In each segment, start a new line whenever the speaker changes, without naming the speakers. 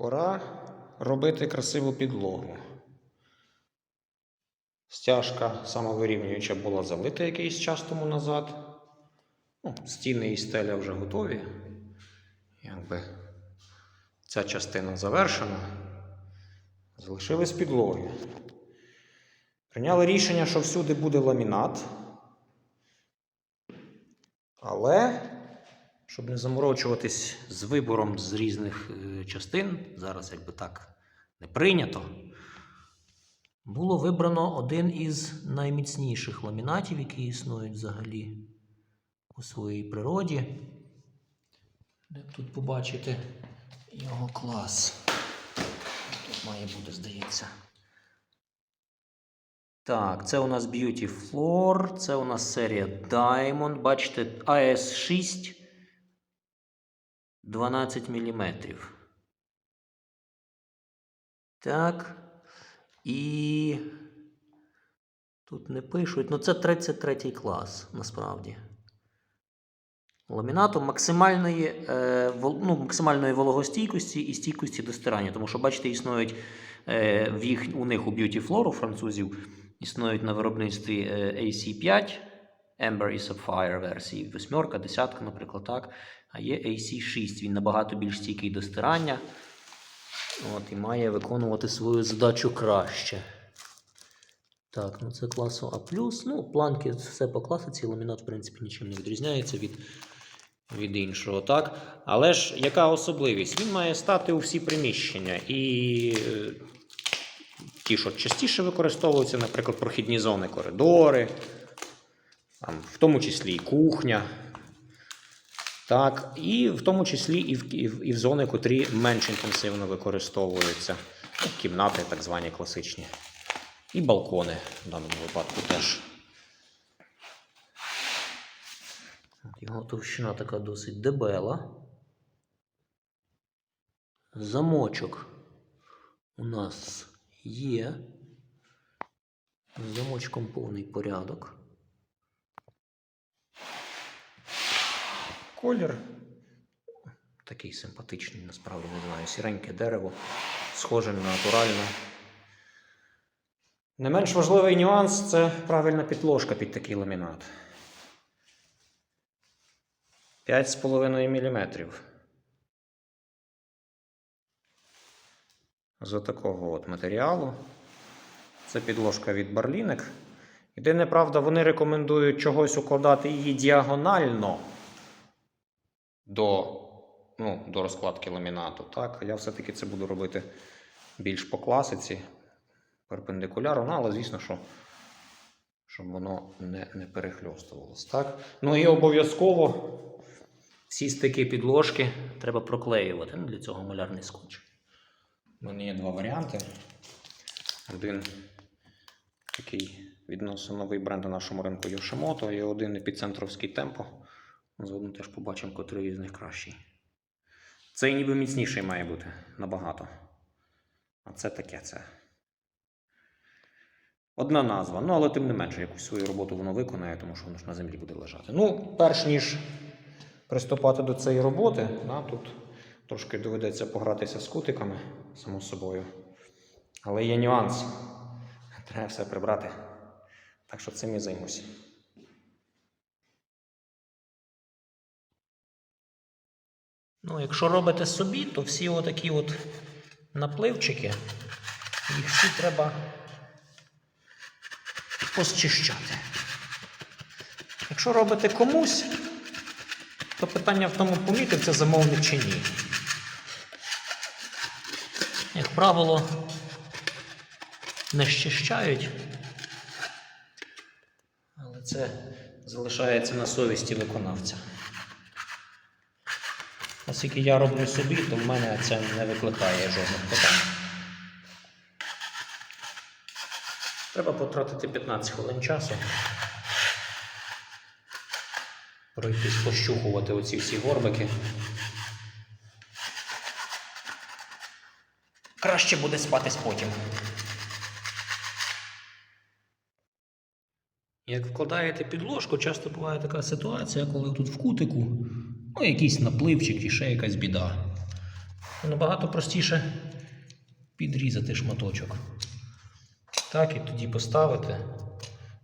Пора робити красиву підлогу. Стяжка самовирівнююча була залита якийсь час тому назад. Ну, стіни і стеля вже готові. Якби ця частина завершена. Залишились підлоги. Прийняли рішення, що всюди буде ламінат. Але, щоб не заморочуватись з вибором з різних е, частин, зараз якби так не прийнято, було вибрано один із найміцніших ламінатів, які існують взагалі у своїй природі. Тут побачите його клас. Тут має бути, здається. Так, це у нас Beauty Floor, це у нас серія Diamond. Бачите, AS6 12 мм. Так. І тут не пишуть. Ну, це 33 клас, насправді. Ламінату максимальної, е, ну, максимальної вологостійкості і стійкості до стирання. Тому що, бачите, існують е, в їх, у них у Beauty Floor, у французів, існують на виробництві е, AC5, Amber і Sapphire версії, восьмерка, десятка, наприклад, так. А є AC6, він набагато більш стійкий до стирання. От, і має виконувати свою задачу краще. Так, ну це класу А. Ну, планки, все по класиці, ламінат, в принципі, нічим не відрізняється від, від іншого. так. Але ж яка особливість? Він має стати у всі приміщення. І е, ті, що частіше використовуються, наприклад, прохідні зони, коридори, там, в тому числі і кухня. Так, і в тому числі і в, і в, і в зони, котрі менш інтенсивно використовуються. Ну, Кімнати, так звані класичні. І балкони в даному випадку теж. Його товщина така досить дебела. Замочок у нас є. З замочком повний порядок. Колір такий симпатичний, насправді не знаю, сіреньке дерево, схоже на натуральне. Не менш важливий нюанс це правильна підложка під такий ламінат. 5,5 мм. З такого от матеріалу. Це підложка від Барлінек. Єдине, правда, вони рекомендують чогось укладати її діагонально до, ну, до розкладки ламінату. Так? Я все-таки це буду робити більш по класиці, перпендикулярно, ну, але звісно, що щоб воно не, не перехльостувалось. Так? Ну і обов'язково всі стики підложки треба проклеювати. Ну, для цього малярний скотч. У мене є два варіанти. Один такий відносно новий бренд на нашому ринку Yoshimoto і один епіцентровський темпо. Згодом теж побачимо, котрий із них кращий. Цей ніби міцніший має бути набагато. А це таке це. Одна назва. Ну, але тим не менше, якусь свою роботу воно виконає, тому що воно ж на землі буде лежати. Ну, перш ніж приступати до цієї роботи, да, тут трошки доведеться погратися з кутиками, само собою. Але є нюанс. Треба все прибрати. Так що цим і займуся. Ну, якщо робите собі, то всі отакі от напливчики, їх всі треба позчищати. Якщо робите комусь, то питання в тому, помітив це замовник чи ні. Як правило, не щищають, але це залишається на совісті виконавця. Оскільки я роблю собі, то в мене це не викликає жодних питань. Треба потратити 15 хвилин часу. Пройтись пощухувати оці всі горбики. Краще буде спатись потім. Як вкладаєте підложку, часто буває така ситуація, коли тут в кутику ну, якийсь напливчик чи ще якась біда. Набагато простіше підрізати шматочок. Так, і тоді поставити.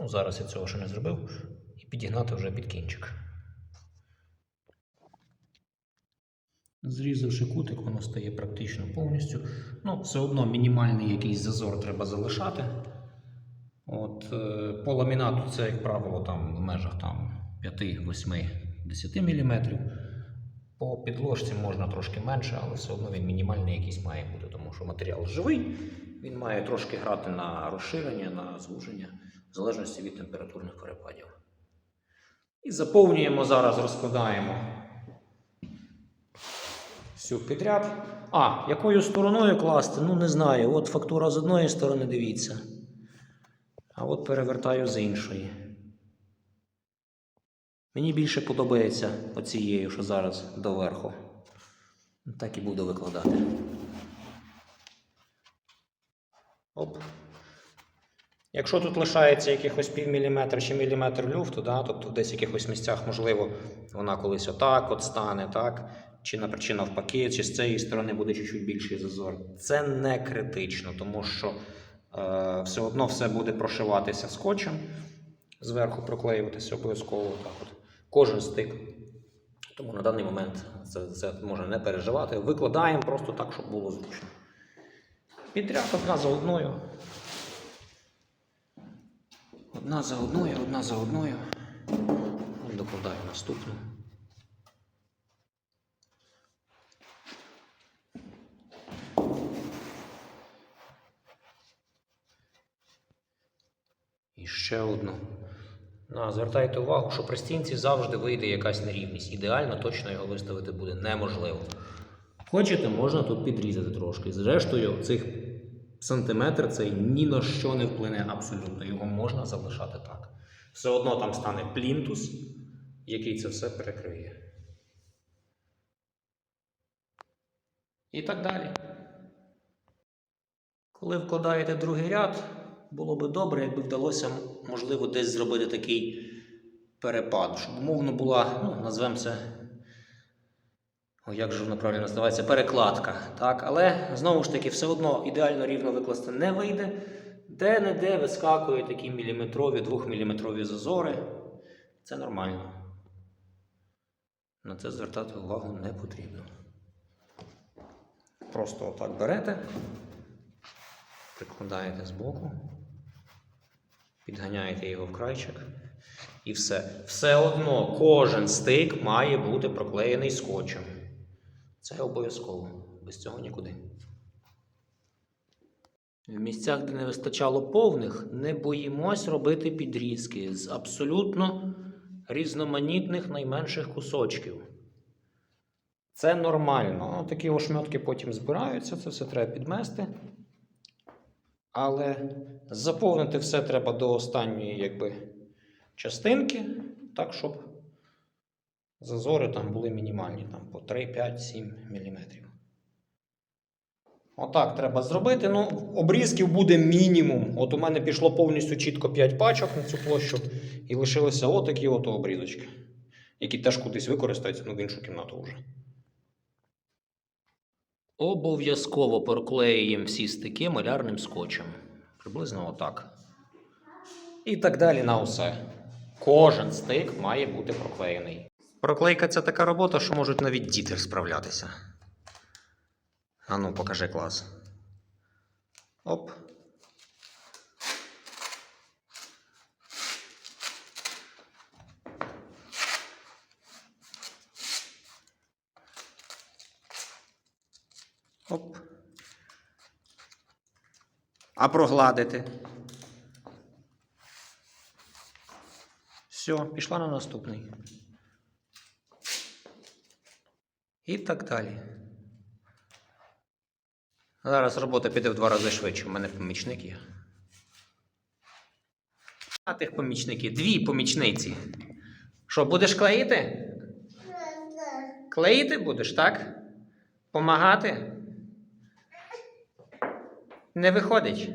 Ну, зараз я цього ще не зробив. І підігнати вже під кінчик. Зрізавши кутик, воно стає практично повністю. Ну, все одно мінімальний якийсь зазор треба залишати. От, е, по ламінату це, як правило, там в межах там, 5, 8, 10 мм. По підложці можна трошки менше, але все одно він мінімальний якийсь має бути, тому що матеріал живий, він має трошки грати на розширення, на звуження, в залежності від температурних перепадів. І заповнюємо зараз, розкладаємо всю підряд. А, якою стороною класти? Ну, не знаю. От фактура з одної сторони, дивіться. А от перевертаю з іншої. Мені більше подобається оцією, що зараз доверху. Так і буду викладати. Оп. Якщо тут лишається якихось пів міліметра чи міліметр люфту, да, тобто в десь якихось місцях, можливо, вона колись отак от стане, так? Чи, чи навпаки, чи з цієї сторони буде чуть-чуть більший зазор. Це не критично, тому що е, все одно все буде прошиватися скотчем, зверху проклеюватися обов'язково так от. Кожен стик. Тому на даний момент це, це можна не переживати. Викладаємо просто так, щоб було зручно. Підряд одна за одною. Одна за одною, одна за одною. Докладаю наступну. І ще одну. На, звертайте увагу, що при стінці завжди вийде якась нерівність. Ідеально точно його виставити буде неможливо. Хочете, можна тут підрізати трошки. Зрештою, цих сантиметр цей ні на що не вплине абсолютно. Його можна залишати так. Все одно там стане плінтус, який це все перекриє. І так далі. Коли вкладаєте другий ряд, було би добре, якби вдалося, можливо, десь зробити такий перепад, щоб умовно була, ну, назвемо це, о, як же воно правильно називається, перекладка. Так? Але знову ж таки, все одно ідеально рівно викласти не вийде. Де-не-де вискакують такі міліметрові, двохміліметрові зазори. Це нормально. На це звертати увагу не потрібно. Просто отак берете, прикладаєте збоку, підганяєте його в крайчик і все. Все одно кожен стик має бути проклеєний скотчем. Це обов'язково. Без цього нікуди. В місцях, де не вистачало повних, не боїмось робити підрізки з абсолютно різноманітних найменших кусочків. Це нормально. Такі ошметки потім збираються, це все треба підмести. Але заповнити все треба до останньої якби, частинки, так, щоб зазори там були мінімальні, там, по 3, 5, 7 мм. Отак треба зробити. Ну, обрізків буде мінімум. От у мене пішло повністю чітко 5 пачок на цю площу, і лишилися отакі от обрізочки, які теж кудись використаються ну, в іншу кімнату вже. Обов'язково проклеюємо всі стики малярним скотчем. Приблизно отак. І так далі на усе. Кожен стик має бути проклеєний. Проклейка це така робота, що можуть навіть діти справлятися. Ану, покажи клас. Оп. Оп. А прогладити. Все, пішла на наступний. І так далі. Зараз робота піде в два рази швидше. У мене помічник є. А тих помічників. Дві помічниці. Що, будеш клеїти? Клеїти будеш, так? Помагати? Не виходить.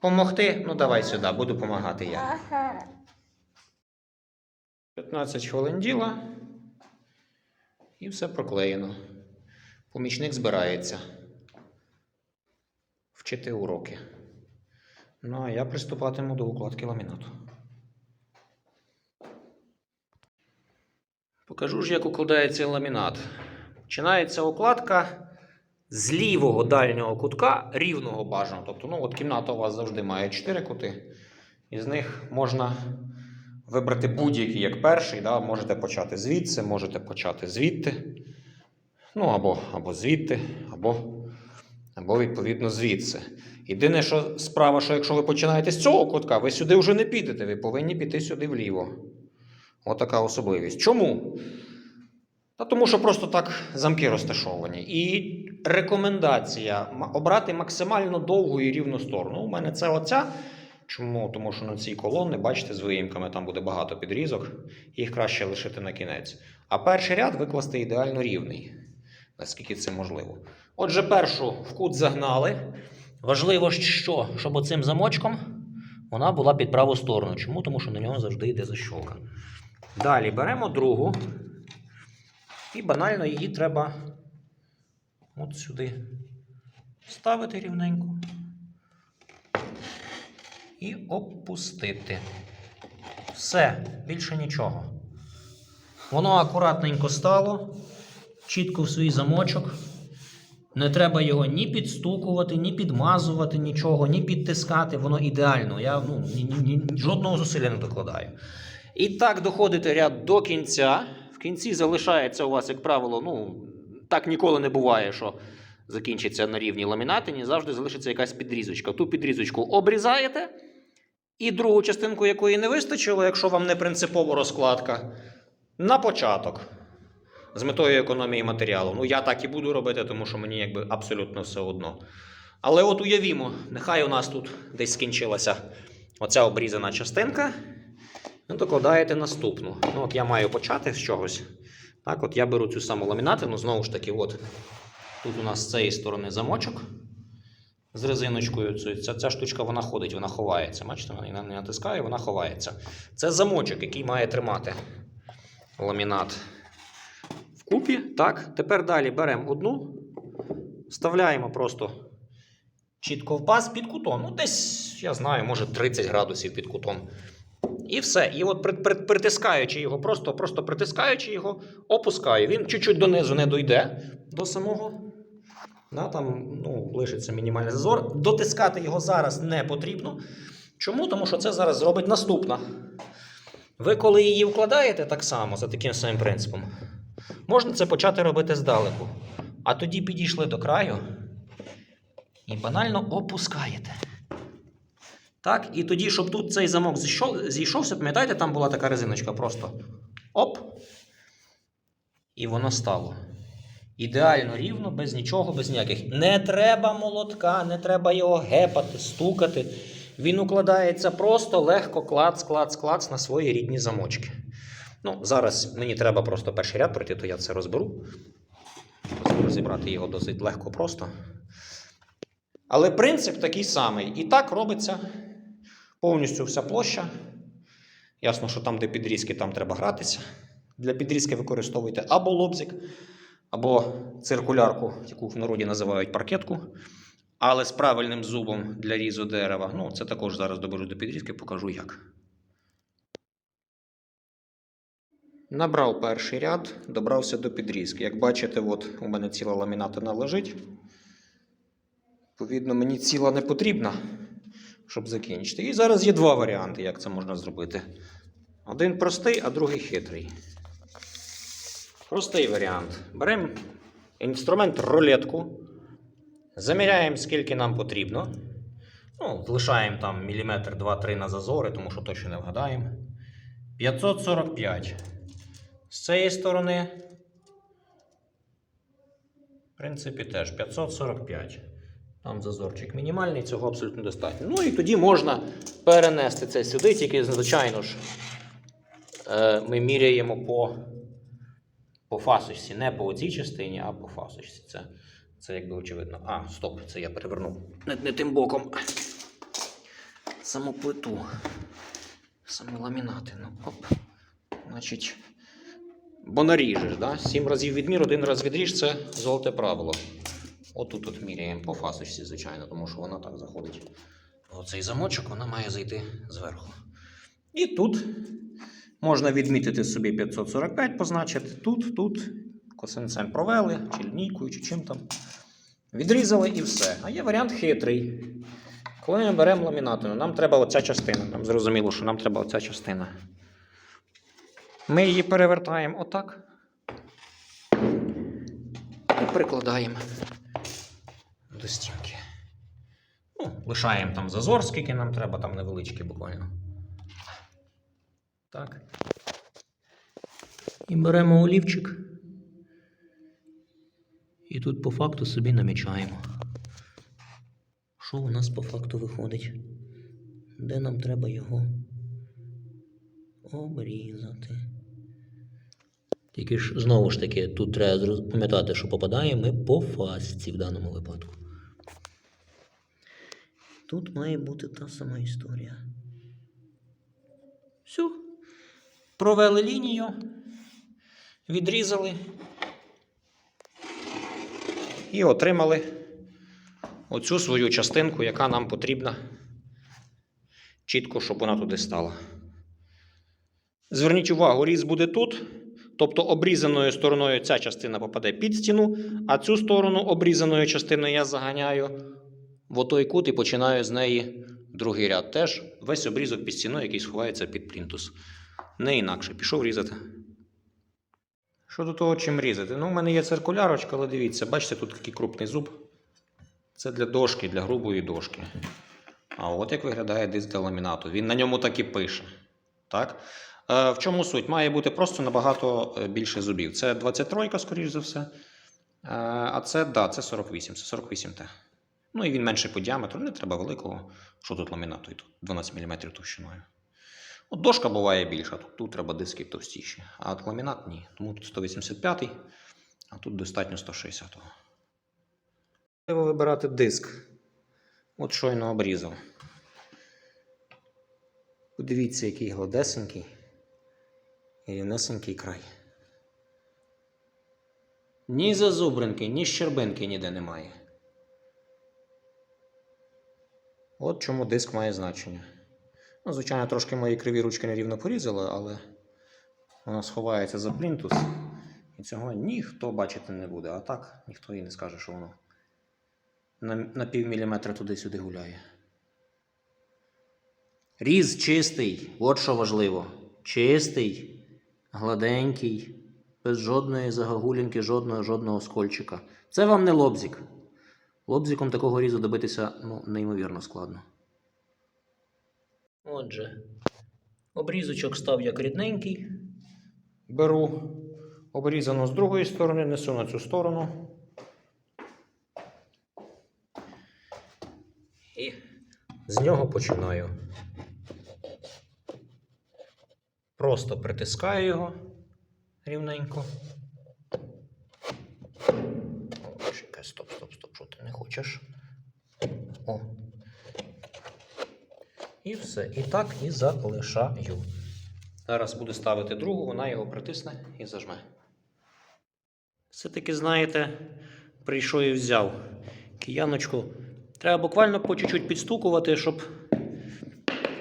Помогти? Ну давай сюди, буду допомагати я. 15 хвилин діла. І все проклеєно. Помічник збирається. Вчити уроки. Ну, а я приступатиму до укладки ламінату. Покажу ж, як укладається ламінат. Починається укладка з лівого дальнього кутка рівного бажаного. Тобто, ну, от кімната у вас завжди має 4 кути. Із них можна вибрати будь-який як перший. Да? Можете почати звідси, можете почати звідти. Ну, або, або звідти, або, або відповідно звідси. Єдине, що справа, що якщо ви починаєте з цього кутка, ви сюди вже не підете, ви повинні піти сюди вліво. Отака особливість. Чому? Та тому що просто так замки розташовані. І рекомендація обрати максимально довгу і рівну сторону. У мене це оця. Чому? Тому що на цій колони, бачите, з виїмками там буде багато підрізок, їх краще лишити на кінець. А перший ряд викласти ідеально рівний, наскільки це можливо. Отже, першу в кут загнали. Важливо, що, щоб оцим замочком вона була під праву сторону. Чому? Тому що на нього завжди йде защолка. Далі беремо другу. І банально її треба от сюди ставити рівненько і опустити. Все, більше нічого. Воно акуратненько стало, чітко в свій замочок. Не треба його ні підстукувати, ні підмазувати, нічого, ні підтискати. Воно ідеально. Я ну, ні, ні, ні, жодного зусилля не докладаю. І так доходите ряд до кінця. В кінці залишається у вас, як правило, ну, так ніколи не буває, що закінчиться на рівні ламінатині, завжди залишиться якась підрізочка. Ту підрізочку обрізаєте, і другу частинку, якої не вистачило, якщо вам не принципово розкладка, на початок. З метою економії матеріалу. Ну, я так і буду робити, тому що мені якби абсолютно все одно. Але от уявімо, нехай у нас тут десь скінчилася оця обрізана частинка. Ви докладаєте наступну. Ну, от я маю почати з чогось. Так, от я беру цю саму ламінатину, знову ж таки, от тут у нас з цієї сторони замочок з резиночкою. Ця, ця, штучка вона ходить, вона ховається. Бачите, вона не натискає, вона ховається. Це замочок, який має тримати ламінат вкупі. Так, тепер далі беремо одну, вставляємо просто чітко в паз під кутом. Ну, десь, я знаю, може 30 градусів під кутом. І все. І от при- при- притискаючи його, просто, просто притискаючи його, опускаю. Він чуть-чуть донизу не дойде до самого. Да, там ну, лишиться мінімальний зазор. Дотискати його зараз не потрібно. Чому? Тому що це зараз зробить наступна. Ви, коли її вкладаєте так само, за таким самим принципом, можна це почати робити здалеку. А тоді підійшли до краю і банально опускаєте. Так, і тоді, щоб тут цей замок зійшовся, пам'ятаєте, там була така резиночка просто. Оп. І воно стало. Ідеально рівно, без нічого, без ніяких. Не треба молотка, не треба його гепати, стукати. Він укладається просто легко, клац, клац, клац на свої рідні замочки. Ну, зараз мені треба просто перший ряд пройти, то я це розберу. Розібрати його досить легко просто. Але принцип такий самий. І так робиться повністю вся площа. Ясно, що там, де підрізки, там треба гратися. Для підрізки використовуйте або лобзик, або циркулярку, яку в народі називають паркетку. Але з правильним зубом для різу дерева. Ну, це також зараз доберу до підрізки, покажу як. Набрав перший ряд, добрався до підрізки. Як бачите, от у мене ціла ламінатина лежить. Відповідно, мені ціла не потрібна, щоб закінчити. І зараз є два варіанти, як це можна зробити. Один простий, а другий хитрий. Простий варіант. Беремо інструмент рулетку, заміряємо, скільки нам потрібно. Ну, лишаємо там міліметр, два-три на зазори, тому що точно не вгадаємо. 545. З цієї сторони, в принципі, теж 545. Там зазорчик мінімальний, цього абсолютно достатньо. Ну і тоді можна перенести це сюди, тільки, звичайно ж, е, ми міряємо по, по фасочці. Не по цій частині, а по фасочці. Це, це якби очевидно. А, стоп, це я перевернув. Не, не тим боком. Саму плиту. Саме ламінати. Ну, оп. Значить,
Бо наріжеш, да? Сім разів відмір, один раз відріж це золоте правило. Отут от міряємо по фасочці, звичайно, тому що вона так заходить. Оцей замочок вона має зайти зверху. І тут можна відмітити собі 545, позначити. Тут, тут косинцем провели, чи лінійкою, чи чим там. Відрізали і все. А є варіант хитрий. Коли ми беремо ламінатину, нам треба оця частина. Нам зрозуміло, що нам треба оця частина. Ми її перевертаємо отак. І прикладаємо до стінки. Ну, лишаємо там зазор, скільки нам треба, там невеличкий буквально. Так.
І беремо олівчик. І тут по факту собі намічаємо. Що у нас по факту виходить? Де нам треба його обрізати? Тільки ж знову ж таки, тут треба пам'ятати, що попадаємо ми по фасці в даному випадку. Тут має бути та сама історія.
Все. Провели лінію, відрізали і отримали оцю свою частинку, яка нам потрібна чітко, щоб вона туди стала. Зверніть увагу, різ буде тут. Тобто обрізаною стороною ця частина попаде під стіну, а цю сторону обрізаною частиною я заганяю в отой кут і починаю з неї другий ряд. Теж весь обрізок під стіною, який сховається під плінтус. Не інакше. Пішов різати. Щодо того, чим різати. Ну, у мене є циркулярочка, але дивіться, бачите, тут такий крупний зуб. Це для дошки, для грубої дошки. А от як виглядає диск для ламінату. Він на ньому так і пише. Так? Е, в чому суть? Має бути просто набагато е, більше зубів. Це 23, скоріш за все. Е, а це, да, це 48, це 48Т. Ну і він менший по діаметру, не треба великого. Що тут ламінату? І тут 12 мм товщиною. От дошка буває більша, тут, тут треба диски товстіші. А от ламінат ні. Тому тут 185, а тут достатньо 160. Треба вибирати диск. От щойно обрізав. Подивіться, який гладесенький і рівнесенький край. Ні зазубринки, ні щербинки ніде немає. От чому диск має значення. Ну, звичайно, трошки мої криві ручки нерівно порізали, але вона сховається за плінтус. І цього ніхто бачити не буде. А так ніхто і не скаже, що воно на, на пів міліметра туди-сюди гуляє. Різ чистий, от що важливо. Чистий, гладенький, без жодної загогулінки, жодного жодного скольчика. Це вам не лобзик. Лобзиком такого різу добитися ну, неймовірно складно. Отже, обрізочок став як рідненький. Беру обрізану з другої сторони, несу на цю сторону. І з нього починаю. Просто притискаю його рівненько. О, чекай, стоп, стоп, стоп, не хочеш. О. І все. І так і залишаю. Зараз буду ставити другу, вона його притисне і зажме. Все-таки, знаєте, прийшов і взяв кияночку. Треба буквально по чуть-чуть підстукувати, щоб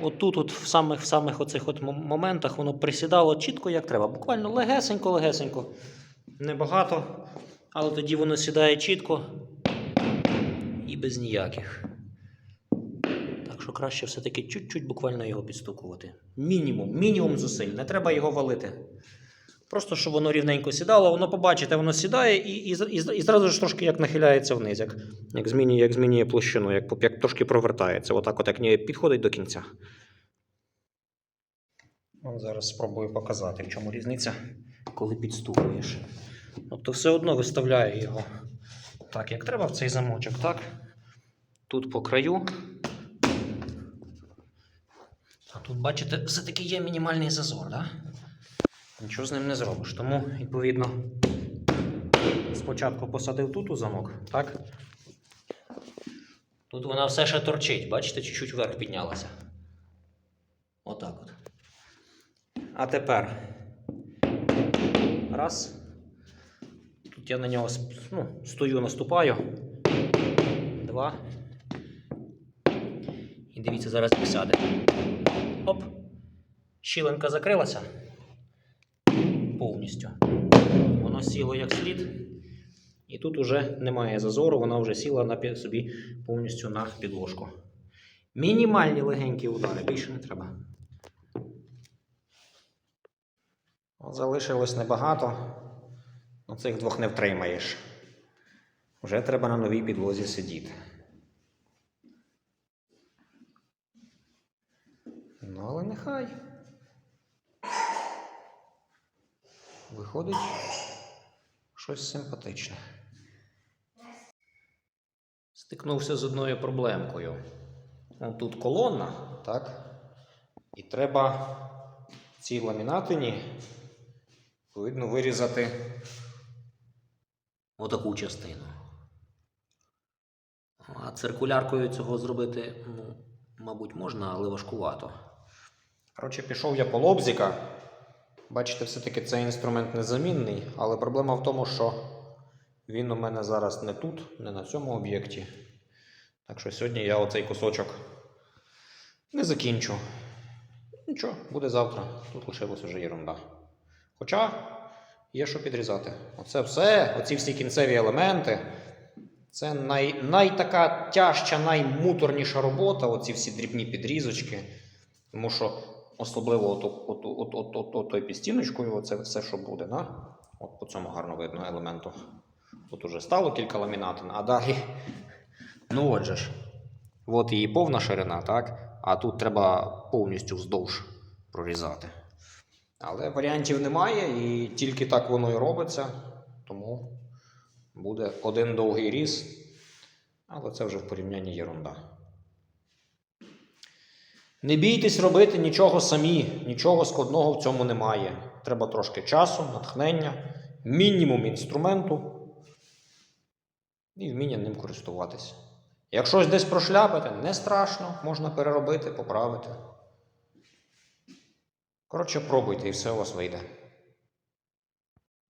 отут, от в самих, в самих оцих от моментах воно присідало чітко, як треба. Буквально легесенько, легесенько. Небагато, але тоді воно сідає чітко без ніяких. Так що краще все-таки чуть-чуть буквально його підстукувати. Мінімум, мінімум зусиль. Не треба його валити. Просто щоб воно рівненько сідало, воно побачите, воно сідає і, і, і, і зразу ж трошки як нахиляється вниз, як, як, змінює, як змінює площину, як, як трошки провертається. Отак, от як ніби підходить до кінця. От зараз спробую показати, в чому різниця, коли підстукуєш. Тобто все одно виставляю його так, як треба в цей замочок, так? Тут по краю. А тут, бачите, все-таки є мінімальний зазор, так? Нічого з ним не зробиш. Тому, відповідно, спочатку посадив тут у замок, так? Тут вона все ще торчить, бачите, чуть-чуть вверх піднялася. Отак от. А тепер
Раз. Тут я на нього ну, стою, наступаю. Два. Дивіться, зараз сяде. Оп. Щілинка закрилася. Повністю. Воно сіло як слід. І тут уже немає зазору, вона вже сіла на собі повністю на підложку. Мінімальні легенькі удари, більше не треба. От залишилось небагато. Ну, цих двох не втримаєш. Вже треба на новій підлозі сидіти. Ну, але нехай. Виходить щось симпатичне. Стикнувся з одною проблемкою. Тут колона, так? І треба цій ламінатині видно вирізати отаку частину. А циркуляркою цього зробити, ну, мабуть, можна, але важкувато. Коротше, пішов я по лобзика. Бачите, все-таки цей інструмент незамінний, але проблема в тому, що він у мене зараз не тут, не на цьому об'єкті. Так що сьогодні я оцей кусочок не закінчу. Нічого, буде завтра. Тут лишилась вже ерунда. Хоча є що підрізати. Оце все, оці всі кінцеві елементи. Це най, найтака тяжча, наймуторніша робота, оці всі дрібні підрізочки. Тому що особливо от, от, от, от, от, от, той підстіночкою, оце все, що буде. На? От по цьому гарно видно елементу. Тут уже стало кілька ламінатин, а далі. Ну отже ж. От її повна ширина, так? А тут треба повністю вздовж прорізати. Але варіантів немає, і тільки так воно і робиться. Тому буде один довгий різ. Але це вже в порівнянні єрунда. Не бійтесь робити нічого самі, нічого складного в цьому немає. Треба трошки часу, натхнення, мінімум інструменту і вміння ним користуватися. Якщо десь прошляпите, не страшно, можна переробити, поправити. Коротше, пробуйте і все у вас вийде.